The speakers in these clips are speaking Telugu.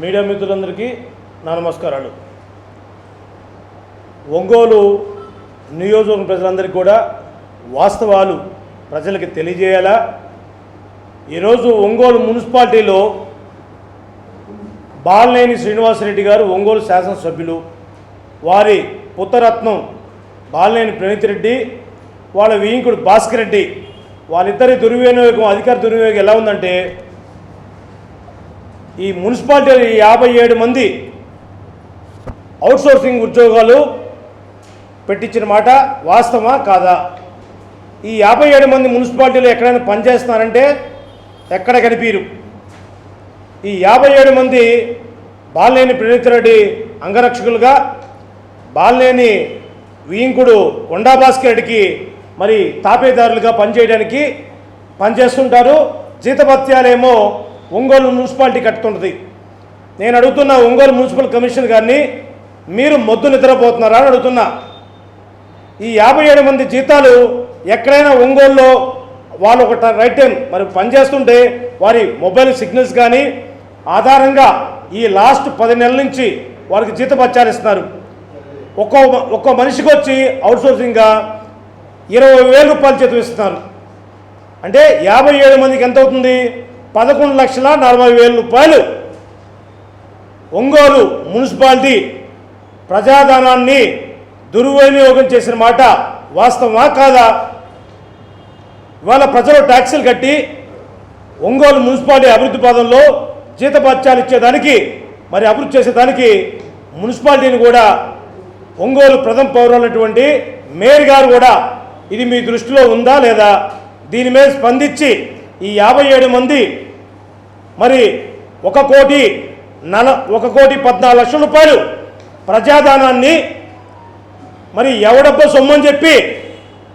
మీడియా మిత్రులందరికీ నా నమస్కారాలు. ఒంగోలు నియోజకవర్గం ప్రజలందరికీ కూడా వాస్తవాలు ప్రజలకి తెలియజేయాలా? ఈరోజు ఒంగోలు మున్సిపాలిటీలో బాలనేని శ్రీనివాసరెడ్డి గారు ఒంగోలు శాసనసభ్యులు. వారి పుత్రరత్నం బాలనేని ప్రణీతిరెడ్డి వాళ్ళ వియింకుడు భాస్కర్ రెడ్డి. వాళ్ళిద్దరి దుర్వినియోగం అధికార దుర్వినియోగం ఎలా ఉందంటే ఈ మున్సిపాలిటీ యాభై ఏడు మంది అవుట్సోర్సింగ్ ఉద్యోగాలు పెట్టించిన మాట వాస్తవమా కాదా? ఈ యాభై ఏడు మంది మున్సిపాలిటీలు ఎక్కడైనా పనిచేస్తున్నారంటే ఎక్కడ కనిపించరు ఈ యాభై ఏడు మంది బాలనేని ప్రణీతిరెడ్డి అంగరక్షకులుగా బాలనేని వీంకుడు కొండా భాస్కర్ రెడ్డికి మరి తాపేదారులుగా పనిచేయడానికి పనిచేస్తుంటారు. జీతభత్యాలేమో ఒంగోలు మున్సిపాలిటీ కట్టుకుంటుంది. నేను అడుగుతున్న ఒంగోలు మున్సిపల్ కమిషన్ గారిని మీరు మొద్దు నిద్రపోతున్నారా అని అడుగుతున్నా. ఈ యాభై ఏడు మంది జీతాలు ఎక్కడైనా ఒంగోలులో వాళ్ళు ఒక రైట్ టైం మరి పనిచేస్తుంటే వారి మొబైల్ సిగ్నల్స్ కానీ ఆధారంగా ఈ లాస్ట్ పది నెలల నుంచి వారికి జీతపత్యాలు ఇస్తున్నారు ఒక్కో ఒక్కో మనిషికి వచ్చి అవుట్సోర్సింగ్గా ఇరవై వేల రూపాయలు జీతం ఇస్తున్నారు. అంటే యాభై ఏడు మందికి ఎంత అవుతుంది? పదకొండు లక్షల నలభై వేల రూపాయలు ఒంగోలు మున్సిపాలిటీ ప్రజాధనాన్ని దుర్వినియోగం చేసిన మాట వాస్తవమా కాదా? ఇవాళ ప్రజలు ట్యాక్సులు కట్టి ఒంగోలు మున్సిపాలిటీ అభివృద్ధి పదంలో జీతభత్యాలు ఇచ్చేదానికి మరి అభివృద్ధి చేసేదానికి మున్సిపాలిటీని కూడా ఒంగోలు ప్రథమ పౌరులైనటువంటి మేయర్ గారు కూడా ఇది మీ దృష్టిలో ఉందా లేదా? దీని మీద స్పందించి ఈ యాభై ఏడు మంది మరి ఒక కోటి నల ఒక కోటి పద్నాలుగు లక్షల రూపాయలు ప్రజాదానాన్ని మరి ఎవడబ్బో సొమ్ము అని చెప్పి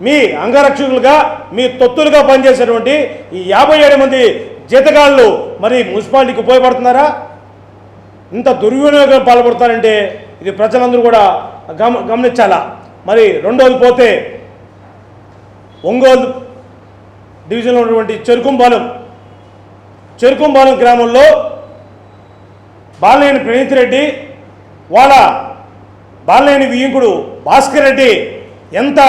మీ అంగరక్షకులుగా మీ తొత్తులుగా పనిచేసేటువంటి ఈ యాభై ఏడు మంది జీతగాళ్ళు మరి మున్సిపాలిటీకి ఉపయోగపడుతున్నారా? ఇంత దుర్వినియోగం పాల్పడతారంటే ఇది ప్రజలందరూ కూడా గమ గమనించాలా? మరి రెండోది పోతే ఒంగోలు డివిజన్లో ఉన్నటువంటి చెరుకుంపాలెం చెరుకుంపాలెం గ్రామంలో బాలనేని ప్రణీత్ రెడ్డి వాళ్ళ బాలనేని వియ్యంకుడు భాస్కర్ రెడ్డి ఎంత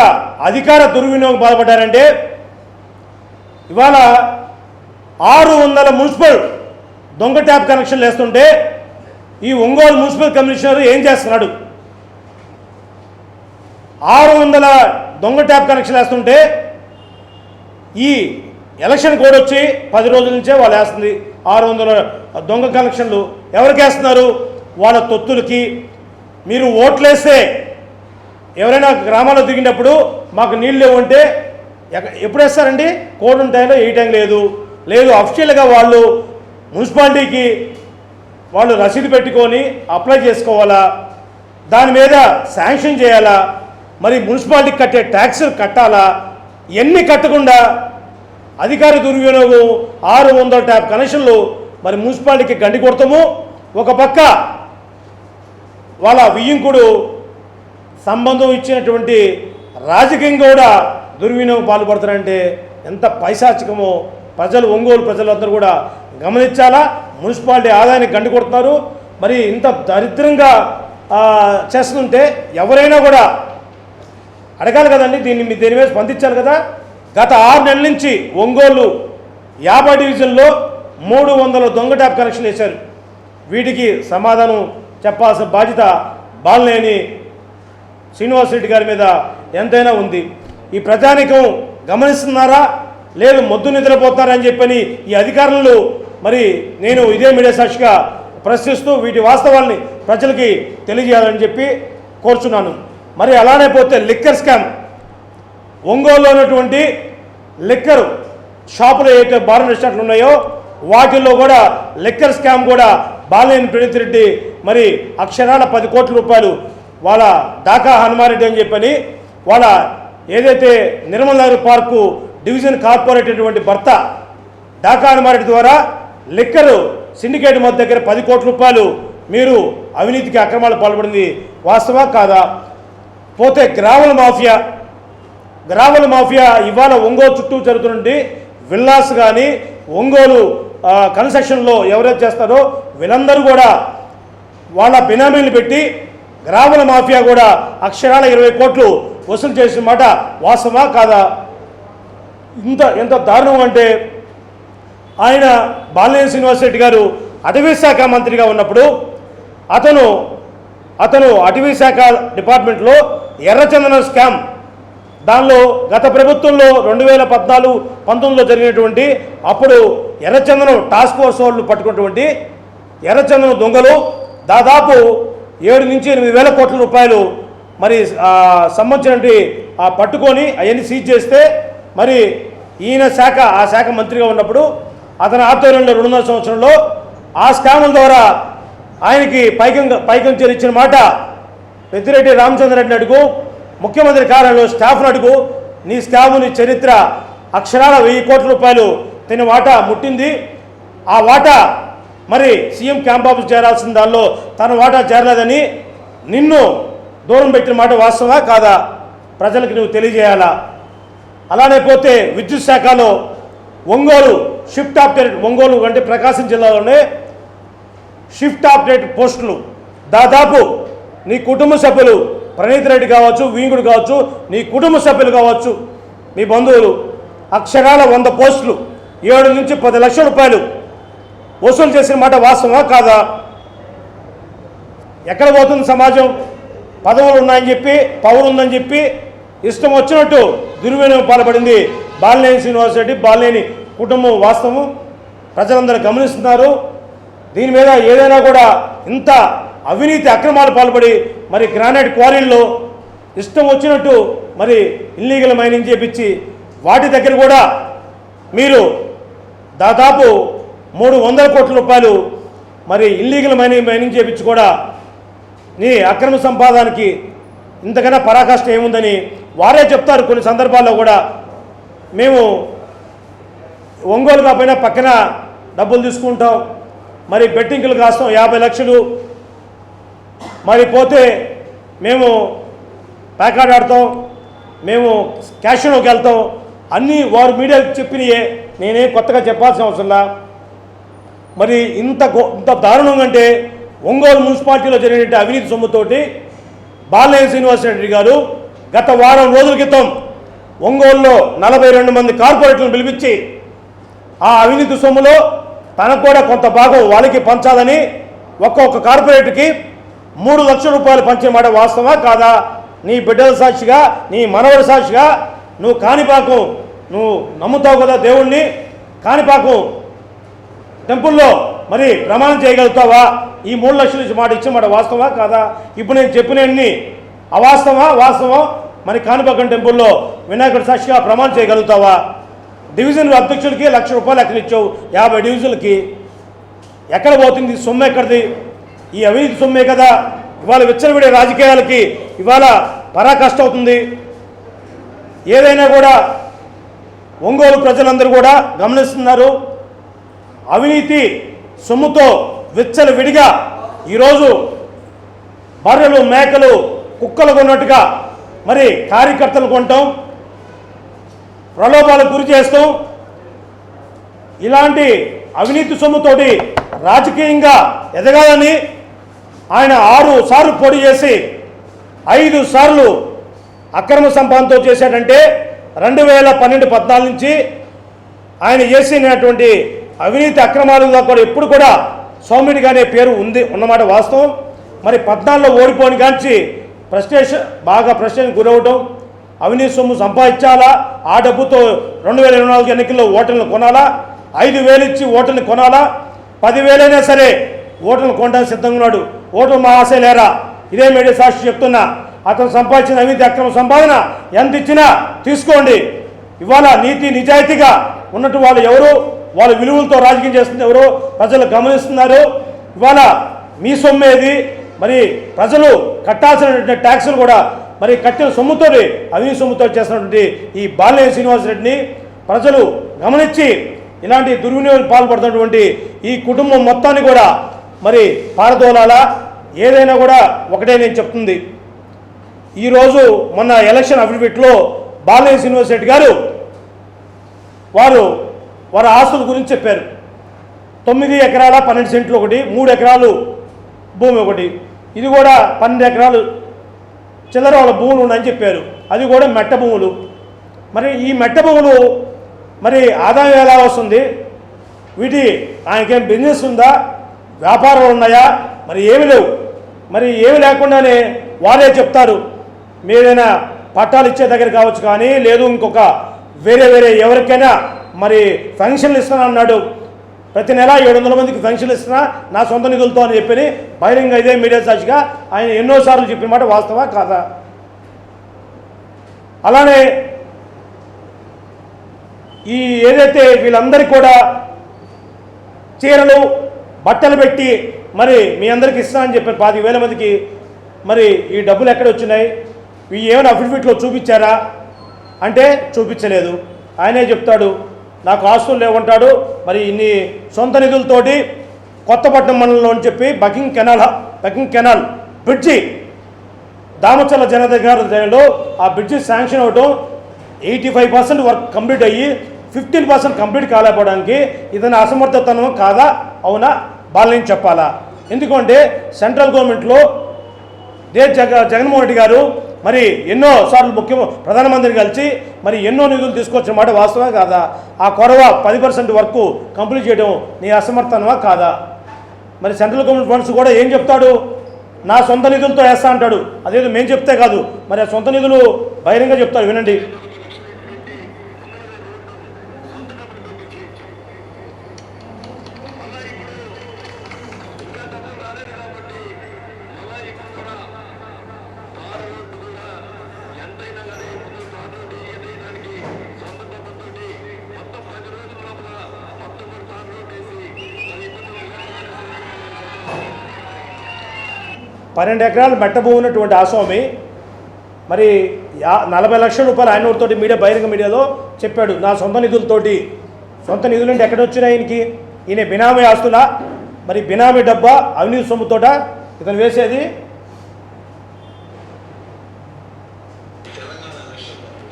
అధికార దుర్వినియోగం బాధపడ్డారంటే ఇవాళ ఆరు వందల మున్సిపల్ దొంగ ట్యాప్ కనెక్షన్లు వేస్తుంటే ఈ ఒంగోలు మున్సిపల్ కమిషనర్ ఏం చేస్తున్నాడు? ఆరు వందల దొంగ ట్యాప్ కనెక్షన్ వేస్తుంటే ఈ ఎలక్షన్ కోడ్ వచ్చి పది రోజుల నుంచే వాళ్ళు వేస్తుంది. ఆరు వందల దొంగ కనెక్షన్లు ఎవరికి వేస్తున్నారు? వాళ్ళ తొత్తులకి. మీరు ఓట్లేస్తే ఎవరైనా గ్రామాల్లో దిగినప్పుడు మాకు నీళ్ళు లేవంటే ఎప్పుడు వేస్తారండి? కోడ్ ఉంటాయో వేయటం లేదు. లేదు అఫిషియల్గా వాళ్ళు మున్సిపాలిటీకి వాళ్ళు రసీదు పెట్టుకొని అప్లై చేసుకోవాలా? దాని మీద శాంక్షన్ చేయాలా? మరి మున్సిపాలిటీకి కట్టే ట్యాక్స్ కట్టాలా? ఎన్ని కట్టకుండా అధికార దుర్వినియోగం ఆరు వందల ట్యాప్ కనెక్షన్లు మరి మున్సిపాలిటీకి గండి కొడతాము. ఒక పక్క వాళ్ళ వియ్యంకుడు సంబంధం ఇచ్చినటువంటి రాజకీయం కూడా దుర్వినియోగం పాల్పడతారంటే ఎంత పైశాచికమో ప్రజలు ఒంగోలు ప్రజలందరూ కూడా గమనించాలా? మున్సిపాలిటీ ఆదాయాన్ని గండి కొడుతున్నారు. మరి ఇంత దరిద్రంగా చేస్తుంటే ఎవరైనా కూడా అడగాలి కదండి దీన్ని మీ దీని మీద స్పందించాలి కదా? గత ఆరు నెలల నుంచి ఒంగోలు యాభై డివిజన్లో మూడు వందల దొంగ ట్యాప్ కనెక్షన్ వేశారు. వీటికి సమాధానం చెప్పాల్సిన బాధ్యత బాలనేని శ్రీనివాసరెడ్డి గారి మీద ఎంతైనా ఉంది. ఈ ప్రజానికం గమనిస్తున్నారా? లేదు మొద్దు నిద్రపోతున్నారని చెప్పని ఈ అధికారులు మరి నేను ఇదే మీడియా సాక్షిగా ప్రశ్నిస్తూ వీటి వాస్తవాల్ని ప్రజలకి తెలియజేయాలని చెప్పి కోరుచున్నాను. మరి అలానే పోతే లిక్కర్ స్కామ్. ఒంగోలులో ఉన్నటువంటి లిక్కర్ షాపులు ఏవైతే బార్ రెస్టారెంట్లు ఉన్నాయో వాటిల్లో కూడా లిక్కర్ స్కామ్ కూడా బాలినేని ప్రణీత్ రెడ్డి మరి అక్షరాల పది కోట్ల రూపాయలు వాళ్ళ డాకా హనుమారెడ్డి అని చెప్పని వాళ్ళ ఏదైతే Nirmal Nagar park division corporator భర్త డాకా హనుమారెడ్డి ద్వారా లిక్కర్ సిండికేట్ మధ్య దగ్గర పది కోట్ల రూపాయలు మీరు అవినీతికి అక్రమాలు పాల్పడింది వాస్తవా కాదా? పోతే గ్రావెల్ మాఫియా. గ్రావెల్ మాఫియా ఇవాళ ఒంగోలు చుట్టూ జరుగుతున్నటువంటి విల్లాస్ కానీ ఒంగోలు కన్స్ట్రక్షన్లో ఎవరైతే చేస్తారో వీళ్ళందరూ కూడా వాళ్ళ బినామీలు పెట్టి గ్రామల మాఫియా కూడా అక్షరాల ఇరవై కోట్లు వసూలు చేసిన మాట వాస్తవా కాదా? ఇంత ఎంత దారుణం అంటే ఆయన బాలినేని శ్రీనివాసరెడ్డి గారు అటవీ శాఖ మంత్రిగా ఉన్నప్పుడు అతను అతను అటవీ శాఖ డిపార్ట్మెంట్లో ఎర్రచందనం స్కామ్. దానిలో గత ప్రభుత్వంలో రెండు వేల పద్నాలుగు పంతొమ్మిదిలో జరిగినటువంటి అప్పుడు ఎర్రచందనం టాస్క్ ఫోర్స్ వాళ్ళు పట్టుకున్నటువంటి ఎర్రచందనం దొంగలు దాదాపు ఏడు నుంచి ఎనిమిది వేల కోట్ల రూపాయలు మరి సంబంధించినటువంటి ఆ పట్టుకొని అవన్నీ సీజ్ చేస్తే మరి ఈయన శాఖ ఆ శాఖ మంత్రిగా ఉన్నప్పుడు అతని ఆధ్వర్యంలో రెండున్నర సంవత్సరంలో ఆ స్కాముల ద్వారా ఆయనకి పైకం పైకం చేరిచ్చిన మాట పెద్దిరెడ్డి రామచంద్రరెడ్డిని అడుగు. ముఖ్యమంత్రి కార్యాలయంలో స్టాఫ్ను అడుగు. నీ స్టాఫ్ని నీ చరిత్ర అక్షరాల వెయ్యి కోట్ల రూపాయలు తిని వాటా ముట్టింది. ఆ వాటా మరి సీఎం క్యాంప్ ఆఫీస్ చేరాల్సిన దానిలో తన వాటా చేరలేదని నిన్ను దూరం పెట్టిన మాట వాస్తవా కాదా? ప్రజలకు నువ్వు తెలియజేయాలా? అలానే పోతే విద్యుత్ శాఖలో ఒంగోలు షిఫ్ట్ ఆపరేట్ ఒంగోలు అంటే ప్రకాశం జిల్లాలోనే షిఫ్ట్ ఆపరేట్ పోస్టులు దాదాపు నీ కుటుంబ సభ్యులు ప్రణీత్ రెడ్డి కావచ్చు వీంగుడు కావచ్చు నీ కుటుంబ సభ్యులు కావచ్చు మీ బంధువులు అక్షరాల వంద పోస్టులు ఏడు నుంచి పది లక్షల రూపాయలు వసూలు చేసిన మాట వాస్తవమా కాదా? ఎక్కడ పోతుంది సమాజం? పదవులు ఉన్నాయని చెప్పి పవర్ ఉందని చెప్పి ఇష్టం వచ్చినట్టు దుర్వినియోగం పాల్పడింది బాలినేని శ్రీనివాసరెడ్డి బాలినేని కుటుంబం వాస్తవం. ప్రజలందరూ గమనిస్తున్నారు. దీని మీద ఏదైనా కూడా ఇంత అవినీతి అక్రమాలు పాల్పడి మరి గ్రానైట్ క్వారీల్లో ఇష్టం వచ్చినట్టు మరి ఇల్లీగల్ మైనింగ్ చేపించి వాటి దగ్గర కూడా మీరు దాదాపు మూడు వందల కోట్ల రూపాయలు మరి ఇల్లీగల్ మైనింగ్ మైనింగ్ చేపించి కూడా నీ అక్రమ సంపాదనకి ఇంతకన్నా పరాకాష్ట ఏముందని వారే చెప్తారు. కొన్ని సందర్భాల్లో కూడా మేము ఒంగోలు కాకపోయినా పక్కన డబ్బులు తీసుకుంటాం. మరి బెట్టింగ్లు కాస్తాం. యాభై లక్షలు మరి పోతే మేము ప్యాకార్డ్ ఆడతాం మేము క్యాషినోకి వెళ్తాం. అన్నీ వారు మీడియాకి చెప్పినయే. నేనేం కొత్తగా చెప్పాల్సిన అవసరంలా మరి ఇంత గో- ఇంత దారుణం అంటే ఒంగోలు మున్సిపాలిటీలో జరిగినటువంటి అవినీతి సొమ్ముతోటి బాలనేని శ్రీనివాసరెడ్డి గారు గత వారం రోజుల క్రితం ఒంగోలులో నలభై రెండు మంది కార్పొరేట్లను పిలిపించి ఆ అవినీతి సొమ్ములో తనకు కూడా కొంత భాగం వాళ్ళకి పంచాలని ఒక్కొక్క కార్పొరేట్కి మూడు లక్షల రూపాయలు పంచే మాట వాస్తవా కాదా? నీ బిడ్డల సాక్షిగా నీ మనవడి సాక్షిగా నువ్వు కాణిపాకం నువ్వు నమ్ముతావు కదా దేవుణ్ణి? కాణిపాకం టెంపుల్లో మరి ప్రమాణం చేయగలుగుతావా? ఈ మూడు లక్షల నుంచి మాట ఇచ్చిన మాట వాస్తవా కాదా? ఇప్పుడు నేను చెప్పినన్ని అవాస్తవా వాస్తవం మరి కాణిపాకం టెంపుల్లో వినాయకుడి సాక్షిగా ప్రమాణం చేయగలుగుతావా? డివిజన్ అధ్యక్షుడికి లక్ష రూపాయలు ఎక్కడ ఇచ్చావు. యాభై డివిజన్లకి ఎక్కడ పోతుంది? సొమ్ము ఎక్కడిది? ఈ అవినీతి సొమ్మే కదా. ఇవాళ విచ్చలవిడే రాజకీయాలకి ఇవాళ పరాకష్ట అవుతుంది ఏదైనా కూడా ఒంగోలు ప్రజలందరూ కూడా గమనిస్తున్నారు. అవినీతి సొమ్ముతో విచ్చలు విడిగా ఈరోజు బర్రెలు మేకలు కుక్కలు కొన్నట్టుగా మరి కార్యకర్తలు కొనటం ప్రలోభాలకు గురి చేస్తాం ఇలాంటి అవినీతి సొమ్ముతోటి రాజకీయంగా ఎదగాలని ఆయన ఆరు సార్లు పోటీ చేసి ఐదు సార్లు అక్రమ సంపాదనతో చేశాడంటే రెండు వేల పన్నెండు పద్నాలుగు నుంచి ఆయన చేసినటువంటి అవినీతి అక్రమాలుగా కూడా ఎప్పుడు కూడా సౌమ్యుడిగానే పేరు ఉంది ఉన్నమాట వాస్తవం. మరి పద్నాలుగులో ఓడిపోని కాంచి ప్రస్టేషన్ బాగా ప్రశ్నకు గురవడం అవినీతి సొమ్ము సంపాదించాలా ఆ డబ్బుతో రెండు వేల ఇరవై నాలుగు ఎన్నికల్లో ఓటర్లు కొనాలా ఐదు వేలు ఇచ్చి ఓటర్ని కొనాలా పదివేలైనా సరే ఓటర్లు కొనడానికి సిద్ధంగా ఉన్నాడు. ఓటు మహాశయ లేరా ఇదే మీడియా సాక్షి చెప్తున్నా. అతను సంపాదించిన అవినీతి అక్రమ సంపాదన ఎంత ఇచ్చినా తీసుకోండి. ఇవాళ నీతి నిజాయితీగా ఉన్నట్టు వాళ్ళు ఎవరు? వాళ్ళ విలువలతో రాజకీయం చేస్తుంది ఎవరు? ప్రజలు గమనిస్తున్నారు. ఇవాళ మీ సొమ్మేది మరి ప్రజలు కట్టాల్సినటువంటి ట్యాక్సులు కూడా మరి కట్టిన సొమ్ముతో అవినీతి సొమ్ముతో చేస్తున్నటువంటి ఈ బాలినేని శ్రీనివాసరెడ్డిని ప్రజలు గమనించి ఇలాంటి దుర్వినియోగం పాల్పడుతున్నటువంటి ఈ కుటుంబం మొత్తాన్ని కూడా మరి పారదోలాలా? ఏదైనా కూడా ఒకటే నేను చెప్తుంది. ఈరోజు మొన్న ఎలక్షన్ అఫిడవిట్లో బాలయ్య శ్రీనివాసరెడ్డి గారు వారు వారి ఆస్తుల గురించి చెప్పారు. తొమ్మిది ఎకరాల పన్నెండు సెంట్లు ఒకటి మూడు ఎకరాలు భూమి ఒకటి. ఇది కూడా పన్నెండు ఎకరాలు చిల్లర వాళ్ళ భూములు ఉన్నాయని చెప్పారు. అది కూడా మెట్ట భూములు. మరి ఈ మెట్ట భూములు మరి ఆదాయం ఎలా వస్తుంది? వీటి ఆయనకేం బిజినెస్ ఉందా? వ్యాపారాలు ఉన్నాయా? మరి ఏమి లేవు. మరి ఏమి లేకుండానే వారే చెప్తారు మీరైనా పట్టాలు ఇచ్చే దగ్గర కావచ్చు కానీ లేదు ఇంకొక వేరే వేరే ఎవరికైనా మరి ఫంక్షన్లు ఇస్తాను అన్నాడు. ప్రతి నెల ఏడు వందల మందికి ఫంక్షన్లు ఇస్తున్నా నా సొంత నిధులతో అని చెప్పి బహిరంగ ఇదే మీడియా సాక్షిగా ఆయన ఎన్నోసార్లు చెప్పిన మాట వాస్తవా కాదా? అలానే ఈ ఏదైతే వీళ్ళందరికీ కూడా చీరలు బట్టలు పెట్టి మరి మీ అందరికి ఇస్తానని చెప్పారు. పాతి వేల మందికి. మరి ఈ డబ్బులు ఎక్కడ వచ్చినాయి? ఇవి ఏమైనా అఫిడవిట్లో చూపించారా? అంటే చూపించలేదు. ఆయనే చెప్తాడు నాకు ఆస్తులు లేవంటాడు మరి ఇన్ని సొంత నిధులతోటి కొత్తపట్నం మండలంలో అని చెప్పి Buckingham canal Buckingham canal bridge Damachalla జనత గారి ఆ బ్రిడ్జి శాంక్షన్ అవడం eighty five percent work complete అయ్యి ఫిఫ్టీన్ పర్సెంట్ కంప్లీట్ కాలేకపోవడానికి ఇతని అసమర్థతనం కాదా? అవునా? బాలని చెప్పాలా? ఎందుకంటే సెంట్రల్ గవర్నమెంట్లో దే జగ జగన్మోహన్ రెడ్డి గారు మరి ఎన్నో సార్లు ముఖ్య ప్రధానమంత్రిని కలిసి మరి ఎన్నో నిధులు తీసుకొచ్చిన మాట వాస్తవమే కాదా? ఆ కొరవ పది పర్సెంట్ వరకు కంప్లీట్ చేయడం నీ అసమర్థనమా కాదా? మరి సెంట్రల్ గవర్నమెంట్ ఫండ్స్ కూడా ఏం చెప్తాడు? నా సొంత నిధులతో వేస్తా అంటాడు. అదేదో మేము చెప్తే కాదు. మరి ఆ సొంత నిధులు బహిరంగ చెప్తాడు. వినండి. పన్నెండు ఎకరాలు మెట్ట భూమి ఉన్నటువంటి ఆస్వామి మరి యా నలభై లక్షల రూపాయలు ఆయనతోటి మీడియా బహిరంగ మీడియాలో చెప్పాడు నా సొంత నిధులతోటి. సొంత నిధులు అంటే ఎక్కడ వచ్చినాయి ఈయనకి? ఈయన బినామీ ఆస్తుల మరి బినామీ డబ్బా అవినీతి సొమ్ముతోట ఇతను వేసేది.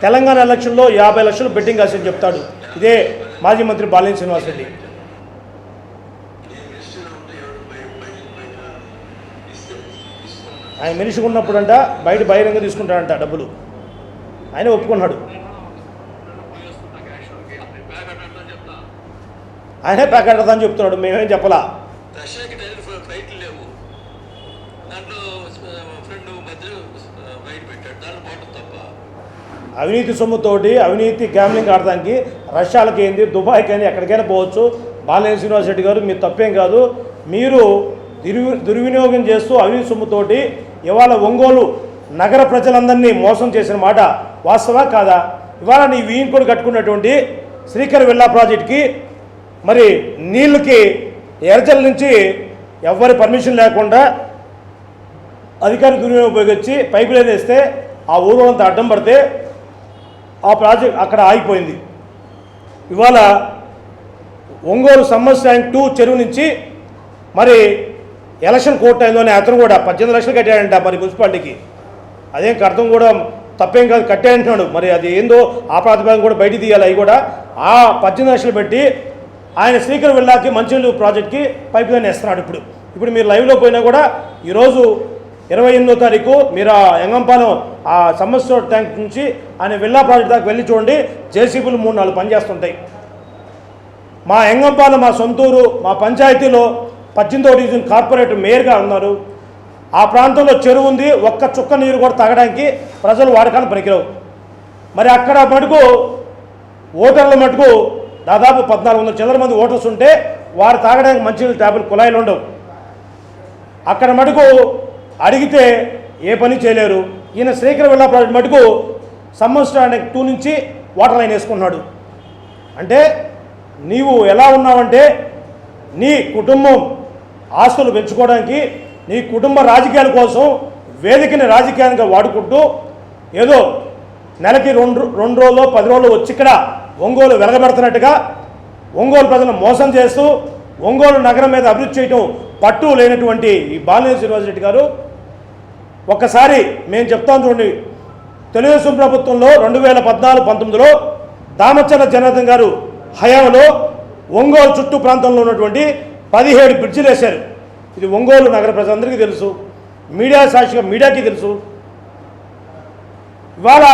తెలంగాణ ఎలక్షన్లో యాభై లక్షలు బెట్టింగ్ కాసని చెప్తాడు. ఇదే మాజీ మంత్రి బాలినేని శ్రీనివాసరెడ్డి. ఆయన మనిషిగా ఉన్నప్పుడంట బయట బహిరంగ తీసుకుంటాడంట డబ్బులు. ఆయన ఒప్పుకున్నాడు. ఆయనే ప్యాకెట్ అని చెప్తున్నాడు మేమేం చెప్పలా. అవినీతి సొమ్ముతోటి అవినీతి గ్యామ్లింగ్ ఆడడానికి రష్యాలకి ఏంది? దుబాయ్కి ఏంది ఎక్కడికైనా పోవచ్చు. బాలినేని శ్రీనివాస్ రెడ్డి గారు మీరు తప్పేం కాదు. మీరు దుర్వి దుర్వినియోగం చేస్తూ అవినీతి సొమ్ముతోటి ఇవాళ ఒంగోలు నగర ప్రజలందరినీ మోసం చేసిన మాట వాస్తవా కాదా? ఇవాళ నీ వీయింకుడు కట్టుకున్నటువంటి శ్రీకర్ విల్లా ప్రాజెక్ట్కి మరి నీళ్ళకి ఎరచల నుంచి ఎవ్వరి పర్మిషన్ లేకుండా అధికారి దుర్వినియోగం ఉపయోగించి పైపు లైన్ వేస్తే ఆ ఊరు అంతా అడ్డం పడితే ఆ ప్రాజెక్ట్ అక్కడ ఆగిపోయింది. ఇవాళ ఒంగోలు సమ్మర్ ట్యాంక్ టూ చెరువు నుంచి మరి ఎలక్షన్ కోర్టు అయిందని అతను కూడా పద్దెనిమిది లక్షలు కట్టాడంట మరి మున్సిపాలిటీకి. అదేం అర్థం కూడా తప్పేం కాదు కట్టాడంటున్నాడు మరి అది ఏందో ఆ ప్రాతిపదికన కూడా బయట తీయాలి. అవి కూడా ఆ పద్దెనిమిది లక్షలు పెట్టి ఆయన శ్రీకర్ విల్లాకి మంచినీళ్ళు ప్రాజెక్ట్కి పైప్ లైన్ వేస్తున్నాడు ఇప్పుడు. ఇప్పుడు మీరు లైవ్లో పోయినా కూడా ఈరోజు ఇరవై ఎనిమిదో తారీఖు మీరు ఆ యంగంపాలెం ఆ సమస్య ట్యాంక్ నుంచి ఆయన విల్లా ప్రాజెక్ట్ దాకా వెళ్ళి చూడండి. జేసీబీలు మూడు నాలుగు పనిచేస్తుంటాయి. మా ఎంగంపాలెం మా సొంతూరు మా పంచాయతీలో పద్దెనిమిదో డివిజన్ కార్పొరేటర్ మేయర్గా ఉన్నారు. ఆ ప్రాంతంలో చెరువు ఉంది ఒక్క చుక్క నీరు కూడా తాగడానికి ప్రజలు వాడకాన్ని పనికిరావు. మరి అక్కడ మటుకు ఓటర్ల మటుకు దాదాపు పద్నాలుగు వందల చిల్లర మంది ఓటర్స్ ఉంటే వారు తాగడానికి మంచి ట్యాబుల్ కుళాయిలు ఉండవు. అక్కడ మటుకు అడిగితే ఏ పని చేయలేరు. ఈయన శ్రీకర విల్లా ప్రాజెక్ట్ మటుకు సంబంధించడానికి టూ నుంచి వాటర్ లైన్ వేసుకున్నాడు అంటే నీవు ఎలా ఉన్నావంటే నీ కుటుంబం ఆస్తులు పెంచుకోవడానికి నీ కుటుంబ రాజకీయాల కోసం వేదికని రాజకీయంగా వాడుకుంటూ ఏదో నెలకి రెండు రెండు రోజులు పది రోజులు వచ్చి ఇక్కడ ఒంగోలు వెలగబెడుతున్నట్టుగా ఒంగోలు ప్రజలను మోసం చేస్తూ ఒంగోలు నగరం మీద అభివృద్ధి చేయటం పట్టు లేనటువంటి ఈ బాలినేని శ్రీనివాస్ రెడ్డి గారు. ఒక్కసారి మేము చెప్తాం చూడండి తెలుగుదేశం ప్రభుత్వంలో రెండు వేల పద్నాలుగు పంతొమ్మిదిలో దామచర్ల జనార్దన్ గారు హయాంలో ఒంగోలు చుట్టూ ప్రాంతంలో ఉన్నటువంటి పదిహేడు బ్రిడ్జిలు వేశారు. ఇది ఒంగోలు నగర ప్రజలందరికీ తెలుసు. మీడియా సాక్షిగా మీడియాకి తెలుసు. ఇవాళ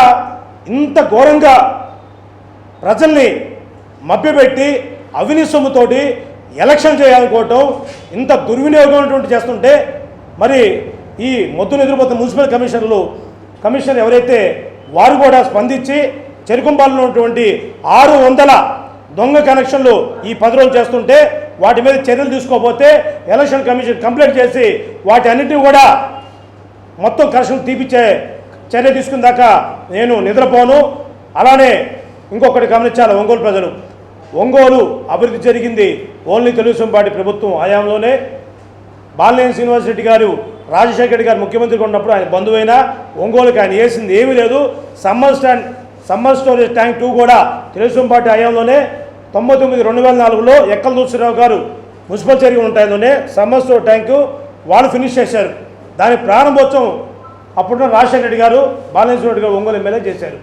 ఇంత ఘోరంగా ప్రజల్ని మభ్యపెట్టి అవినీతి సొమ్ముతోటి ఎలక్షన్ చేయాలనుకోవటం ఇంత దుర్వినియోగం చేస్తుంటే మరి ఈ మొద్దును ఎదురుపోతున్న మున్సిపల్ కమిషనర్లు కమిషనర్ ఎవరైతే వారు కూడా స్పందించి చెరుకుంబాలలో ఉన్నటువంటి ఆరు వందల దొంగ కనెక్షన్లు ఈ పది రోజులు చేస్తుంటే వాటి మీద చర్యలు తీసుకోకపోతే ఎలక్షన్ కమిషన్ కంప్లైంట్ చేసి వాటి అన్నింటినీ కూడా మొత్తం కరెక్షన్ తీపిచ్చే చర్య తీసుకున్న దాకా నేను నిద్రపోను. అలానే ఇంకొకటి గమనించాలి ఒంగోలు ప్రజలు. ఒంగోలు అభివృద్ధి జరిగింది ఓన్లీ తెలుగుదేశం పార్టీ ప్రభుత్వం హయాంలోనే. బాలినేని శ్రీనివాస్ రెడ్డి గారు రాజశేఖర రెడ్డి గారు ముఖ్యమంత్రిగా ఉన్నప్పుడు ఆయన బంధువైనా ఒంగోలుకి ఆయన వేసింది ఏమీ లేదు. Summer stand summer storage tank two కూడా తెలుగుదేశం పార్టీ హయాంలోనే. తొంభై తొమ్మిది రెండు వేల నాలుగులో ఎక్కల దూసరావు గారు మున్సిపల్ చర్య ఉంటాయలోనే సమస్య ట్యాంకు వాళ్ళు ఫినిష్ చేశారు. దాని ప్రారంభోత్సవం అప్పుడున్న రాజశేఖర రెడ్డి గారు బాలినేని రెడ్డి గారు ఒంగోలు ఎమ్మెల్యే చేశారు.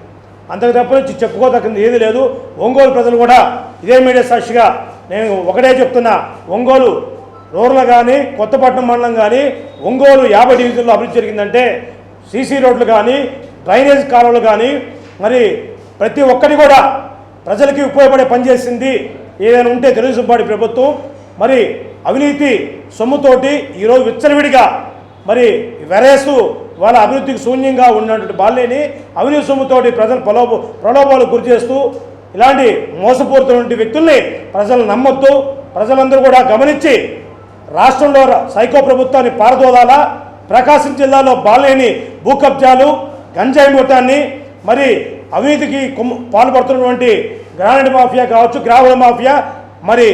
అంతకు తప్ప నుంచి చెప్పుకోదక్కింది ఏది లేదు. ఒంగోలు ప్రజలు కూడా ఇదే మీడియా సాక్షిగా నేను ఒకటే చెప్తున్నా ఒంగోలు రూరల్ కానీ కొత్తపట్నం మండలం కానీ ఒంగోలు యాభై డివిజన్లో అభివృద్ధి జరిగిందంటే సీసీ రోడ్లు కానీ డ్రైనేజ్ కాలువలు కానీ మరి ప్రతి ఒక్కటి కూడా ప్రజలకి ఉపయోగపడే పనిచేసింది ఏదైనా ఉంటే తెలుగుదేశం పార్టీ ప్రభుత్వం. మరి అవినీతి సొమ్ముతోటి ఈరోజు విచ్చలవిడిగా మరి వెరేసు వాళ్ళ అభివృద్ధికి శూన్యంగా ఉన్నటువంటి బాల్యని అవినీతి సొమ్ముతోటి ప్రజలు ప్రలోభ ప్రలోభాలకు గురి చేస్తూ ఇలాంటి మోసపూరితమైన వ్యక్తుల్ని ప్రజలు నమ్మొద్దు. ప్రజలందరూ కూడా గమనించి రాష్ట్రంలో సైకో ప్రభుత్వాన్ని పారదోదాలా ప్రకాశం జిల్లాలో బాలేని భూ కబ్జాలు గంజాయి మూటాన్ని మరి అవినీతికి కొమ్ము- పాల్పడుతున్నటువంటి గ్రానైట్ మాఫియా కావచ్చు గ్రామీణ మాఫియా మరి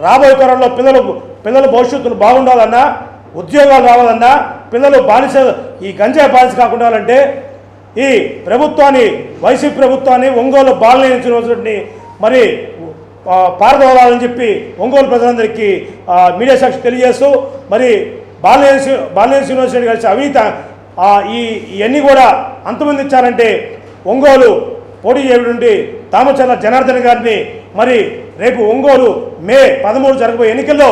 రాబోయే తరంలో పిల్లలు పిల్లల భవిష్యత్తును బాగుండాలన్నా ఉద్యోగాలు రావాలన్నా పిల్లలు బానిస ఈ గంజాయి బానిస కాకుండా ఈ ప్రభుత్వాన్ని వైసీపీ ప్రభుత్వాన్ని ఒంగోలు బాలనేని మరి పారదోలాలని చెప్పి ఒంగోలు ప్రజలందరికీ మీడియా సాక్షి తెలియజేస్తూ మరి బాలనేని శ్రీ- బాలనేని శ్రీనివాసరెడ్డి కలిసి అవినీత ఈ ఇవన్నీ కూడా అంతమంది ఇచ్చారంటే ఒంగోలు పోటీ నుండి తామచర్ల జనార్దన్ గారిని మరి రేపు ఒంగోలు మే పదమూడు జరగబోయే ఎన్నికల్లో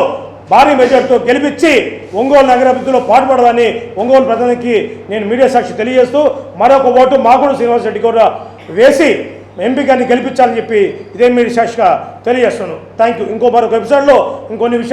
భారీ మెజార్టీతో గెలిపించి ఒంగోలు నగరాభివృద్ధిలో పాటుపడదని ఒంగోలు ప్రజలకి నేను మీడియా సాక్షి తెలియజేస్తూ మరొక ఓటు మాగుడు శ్రీనివాసరెడ్డి కూడా వేసి ఎంపీ గారిని గెలిపించాలని చెప్పి ఇదే మీడియా సాక్షిగా తెలియజేస్తున్నాను. థ్యాంక్ యూ ఇంకో మరొక ఎపిసోడ్లో ఇంకొన్ని విషయాలు